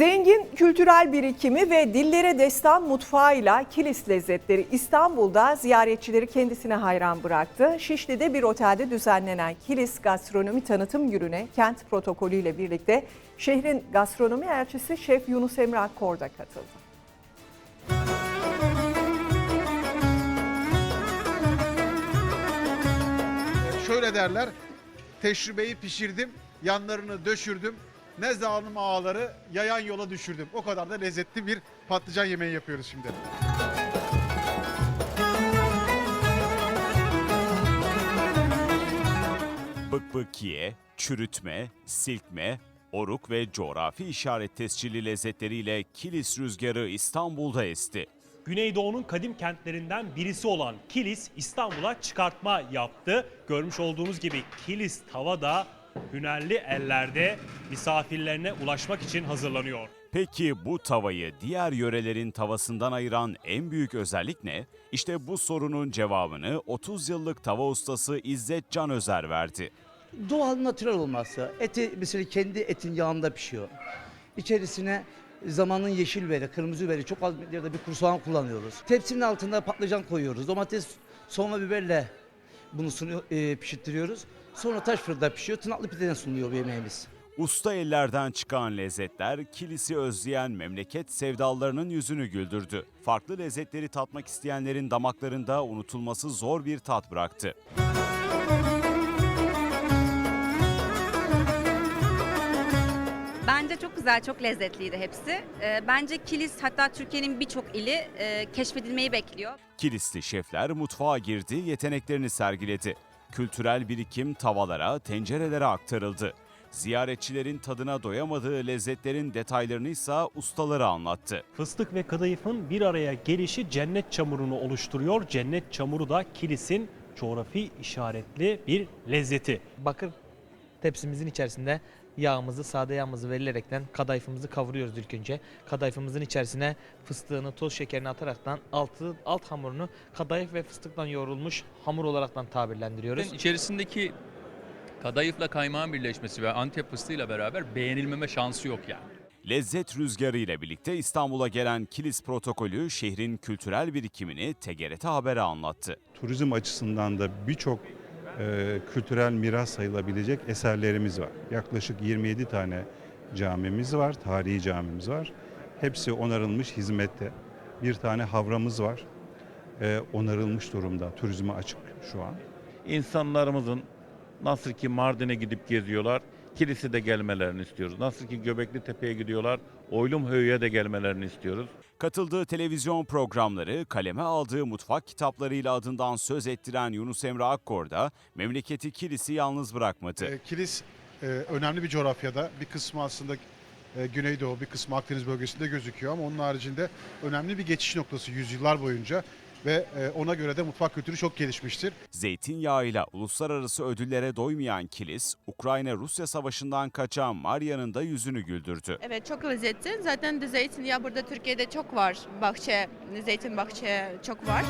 Zengin kültürel birikimi ve dillere destan mutfağıyla Kilis lezzetleri İstanbul'da ziyaretçileri kendisine hayran bıraktı. Şişli'de bir otelde düzenlenen Kilis Gastronomi Tanıtım Günü'ne kent protokolüyle birlikte şehrin gastronomi elçisi Şef Yunus Emre Akkor da katıldı. şöyle derler. Tecrübeyi pişirdim, yanlarını döşürdüm. Nezanım ağaları yayan yola düşürdüm. O kadar da lezzetli bir patlıcan yemeği yapıyoruz şimdi. Bıkbıkiye, çürütme, silkme, oruk ve coğrafi işaret tescilli lezzetleriyle Kilis rüzgarı İstanbul'da esti. Güneydoğu'nun kadim kentlerinden birisi olan Kilis İstanbul'a çıkartma yaptı. Görmüş olduğunuz gibi Kilis tava da hünerli ellerde misafirlerine ulaşmak için hazırlanıyor. Peki bu tavayı diğer yörelerin tavasından ayıran en büyük özellik ne? İşte bu sorunun cevabını 30 yıllık tava ustası İzzet Can Özer verdi. doğal natürel olması. Eti mesela kendi etin yağında pişiyor. İçerisine zamanın yeşil veri, kırmızı veri çok az miktarda bir kuru soğan kullanıyoruz. Tepsinin altında patlıcan koyuyoruz. Domates, soğan ve biberle bunu sunuyor, e, pişirtiyoruz. Sonra taş fırında pişiyor. Tırnaklı pideden sunuluyor bu yemeğimiz. Usta ellerden çıkan lezzetler kilisi özleyen memleket sevdalarının yüzünü güldürdü. Farklı lezzetleri tatmak isteyenlerin damaklarında unutulması zor bir tat bıraktı. Bence çok güzel, çok lezzetliydi hepsi. Ee, bence Kilis hatta Türkiye'nin birçok ili e, keşfedilmeyi bekliyor. Kilisli şefler mutfağa girdi, yeteneklerini sergiledi. Kültürel birikim tavalara, tencerelere aktarıldı. Ziyaretçilerin tadına doyamadığı lezzetlerin detaylarını ise ustaları anlattı. Fıstık ve kadayıfın bir araya gelişi cennet çamurunu oluşturuyor. Cennet çamuru da Kilis'in coğrafi işaretli bir lezzeti. bakır tepsimizin içerisinde yağımızı, sade yağımızı verilerekten kadayıfımızı kavuruyoruz ilk önce. Kadayıfımızın içerisine fıstığını, toz şekerini ataraktan altı, alt hamurunu kadayıf ve fıstıktan yoğrulmuş hamur olaraktan tabirlendiriyoruz. İçerisindeki kadayıfla kaymağın birleşmesi ve antep fıstığıyla beraber beğenilmeme şansı yok yani. Lezzet rüzgarı ile birlikte İstanbul'a gelen Kilis protokolü şehrin kültürel birikimini TGRT Haber'e anlattı. turizm açısından da birçok e, kültürel miras sayılabilecek eserlerimiz var. Yaklaşık 27 tane camimiz var, tarihi camimiz var. Hepsi onarılmış hizmette. Bir tane havramız var. E, onarılmış durumda, turizme açık şu an. insanlarımızın nasıl ki Mardin'e gidip geziyorlar, kilise de gelmelerini istiyoruz. Nasıl ki Göbekli Tepe'ye gidiyorlar, Oylumhöy'e de gelmelerini istiyoruz. Katıldığı televizyon programları, kaleme aldığı mutfak kitaplarıyla adından söz ettiren Yunus Emre Akkor da memleketi Kilis'i yalnız bırakmadı. Ee, Kilis e, önemli bir coğrafyada. Bir kısmı aslında e, Güneydoğu, bir kısmı Akdeniz bölgesinde gözüküyor ama onun haricinde önemli bir geçiş noktası yüzyıllar boyunca ve e, ona göre de mutfak kültürü çok gelişmiştir. Zeytinyağıyla uluslararası ödüllere doymayan Kilis, Ukrayna-Rusya savaşından kaçan Maria'nın da yüzünü güldürdü. Evet çok lezzetli. Zaten de zeytinyağı burada Türkiye'de çok var. Bahçe, zeytin bahçe çok var.